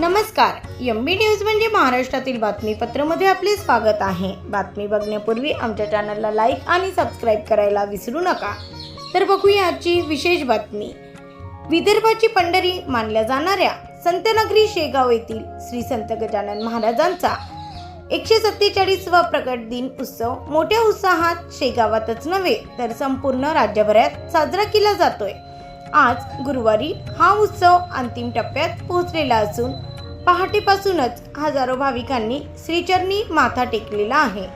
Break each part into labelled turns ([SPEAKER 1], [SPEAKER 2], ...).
[SPEAKER 1] नमस्कार. एम बी न्यूज म्हणजे महाराष्ट्रातील बातमीपत्रामध्ये आपले स्वागत आहे. बातमी बघण्यापूर्वी आमच्या चॅनलला लाईक आणि सबस्क्राईब करायला विसरू नका. तर बघूया आजची विशेष बातमी. विदर्भाची पंढरी मानल्या जाणाऱ्या संतनगरी शेगाव येथील श्री संत गजानन महाराजांचा एकशे सत्तेचाळीसवा प्रकट दिन उत्सव मोठ्या उत्साहात शेगावातच नव्हे तर संपूर्ण राज्यभरात साजरा केला जातोय. आज गुरुवारी हा उत्सव अंतिम टप्प्यात पोहोचलेला असून पहाटेपासूनच हजारो भाविकांनी श्रीचरणी माथा टेकलेला आहे.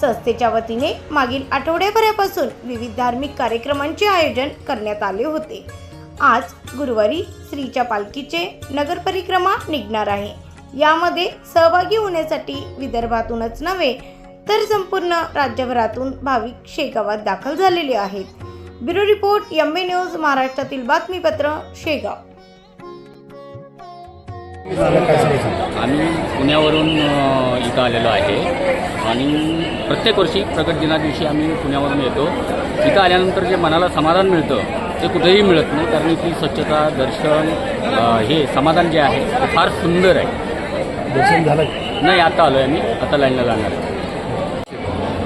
[SPEAKER 1] संस्थेच्या वतीने मागील आठवड्याभरापासून विविध धार्मिक कार्यक्रमांचे आयोजन करण्यात आले होते. आज गुरुवारी श्रीच्या पालखीचे नगर परिक्रमा निघणार आहे. यामध्ये सहभागी होण्यासाठी विदर्भातूनच नव्हे तर संपूर्ण राज्यभरातून भाविक शेगावात दाखल झालेले आहेत. Bureau report M A news महाराष्ट्रातील बातमीपत्र शेगाव.
[SPEAKER 2] आम्ही पुण्यावरून इथं आलेलो आहे. आणि प्रत्येक वर्षी प्रगट दिना दिवशी आम्ही पुण्यावरून येतो. इथं आल्यानंतर जे मनाला समाधान मिळतं ते कुठेही मिळत नाही. कारण इथली स्वच्छता दर्शन हे समाधान जे आहे ते फार सुंदर आहे.
[SPEAKER 3] दर्शन झालं
[SPEAKER 2] नाही आता आलो आहे आम्ही. आता लाईनला जाणार आहे.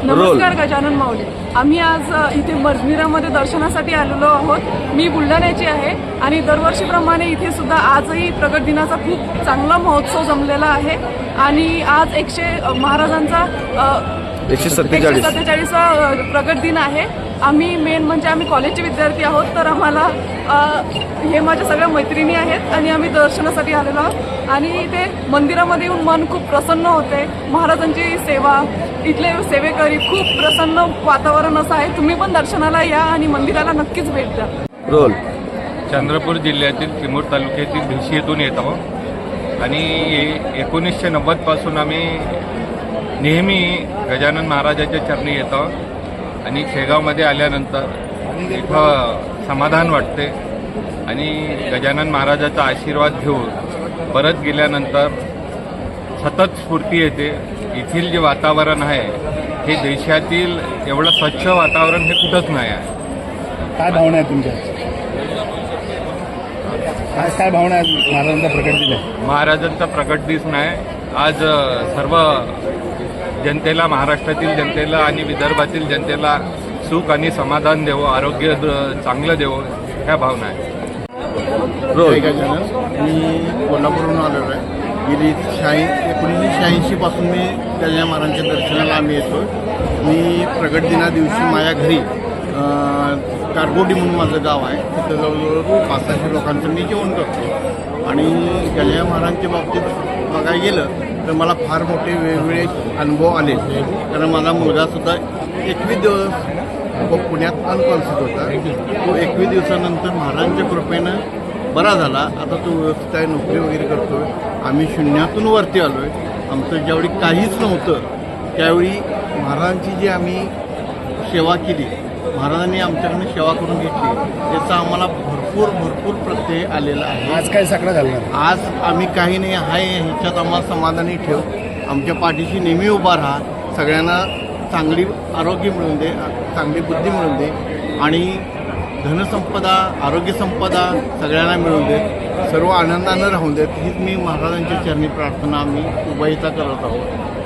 [SPEAKER 4] नमस्कार गजानन माऊली. आम्ही आज इथे मजमिरामध्ये दर्शनासाठी आलेलो आहोत. मी बुलढाण्याची आहे आणि दरवर्षीप्रमाणे इथे सुद्धा आजही प्रगट दिनाचा खूप चांगला महोत्सव जमलेला आहे. आणि आज एकशे महाराजांचा
[SPEAKER 3] एकशे
[SPEAKER 4] एकशे
[SPEAKER 3] सत्तेचाळीस.
[SPEAKER 4] सत्तेचाळीसवा प्रगट दिन आहे. आम्ही मेन म्हणजे आम्ही कॉलेजचे विद्यार्थी आहोत तर आम्हाला हे माझ्या सगळ्या मैत्रिणी आहेत आणि आम्ही दर्शनासाठी आलेलो आहोत. आणि इथे मंदिरामध्ये येऊन मन खूप प्रसन्न होते. महाराजांची सेवा इथले सेवेकरी खूप प्रसन्न वातावरण असं आहे. तुम्ही पण दर्शनाला या आणि मंदिराला नक्कीच भेट द्या.
[SPEAKER 3] रोल.
[SPEAKER 5] चंद्रपूर जिल्ह्यातील चिमूर तालुक्यातील भिशी येथून येत आहोत. आणि एकोणीसशे नव्वदपासून आम्ही नेहमी गजानन महाराजाच्या चरणी येतो आणि शेगावमध्ये आल्यानंतर इथं समाधान वाटते. आणि गजानन महाराजाचा आशीर्वाद घेऊन परत गेल्यानंतर सतत स्फूर्ती येते. येथील जे वातावरण आहे हे देशातील एवढं स्वच्छ वातावरण हे कुठंच नाही आहे.
[SPEAKER 3] काय भावना आहे तुमच्या? आज काय भावना आहे महाराजांचा प्रकट दिलाय
[SPEAKER 5] महाराजांचा प्रकट दिस नाही आज सर्व जनतेला महाराष्ट्रातील जनतेला आणि विदर्भातील जनतेला सुख आणि समाधान देवो आरोग्य चांगलं देवो ह्या भावना आहे
[SPEAKER 6] मी कोल्हापूरहून आलेलो आहे. गेली शहाऐं एकोणीसशे शहाऐंशीपासून मी कल्याण महाराजांच्या दर्शनाला आम्ही येतो मी प्रगट दिना दिवशी माझ्या घरी कारगोडी म्हणून माझं गाव आहे. तिथं जवळजवळ पाचशे लोकांचं मी जेवण करतो. आणि कल्याण महाराजांच्या बाबतीत बघायला गेलं तर मला फार मोठे वेगवेगळे अनुभव आले. कारण माझा मुलगासुद्धा एकवीस दिवस पुण्यात अनकॉन्सिट होता. तो एकवीस दिवसानंतर महाराजांच्या कृपेनं बरा झाला. आता तो व्यवस्थित आहे नोकरी वगैरे करतोय. आम्ही शून्यातून वरती आलो आहे आमचं ज्यावेळी काहीच नव्हतं त्यावेळी महाराजांची जी आम्ही सेवा केली महाराजांनी आमच्याकडनं सेवा करून घेतली. त्याचा आम्हाला भरपूर भरपूर प्रत्यय आलेला आहे.
[SPEAKER 3] आज काय सगळं घालणार?
[SPEAKER 6] आज आम्ही काही नाही आहे ह्याच्यात आम्हाला समाधानी ठेव. आमच्या पाठीशी नेहमी उभा राहा. सगळ्यांना चांगली आरोग्य मिळून दे चांगली बुद्धी मिळून दे. आणि धनसंपदा आरोग्यसंपदा सगळ्यांना मिळून दे. सर्व आनंदानं राहून देत. हीच मी महाराजांच्या चरणी प्रार्थना आम्ही उभयता करत आहोत.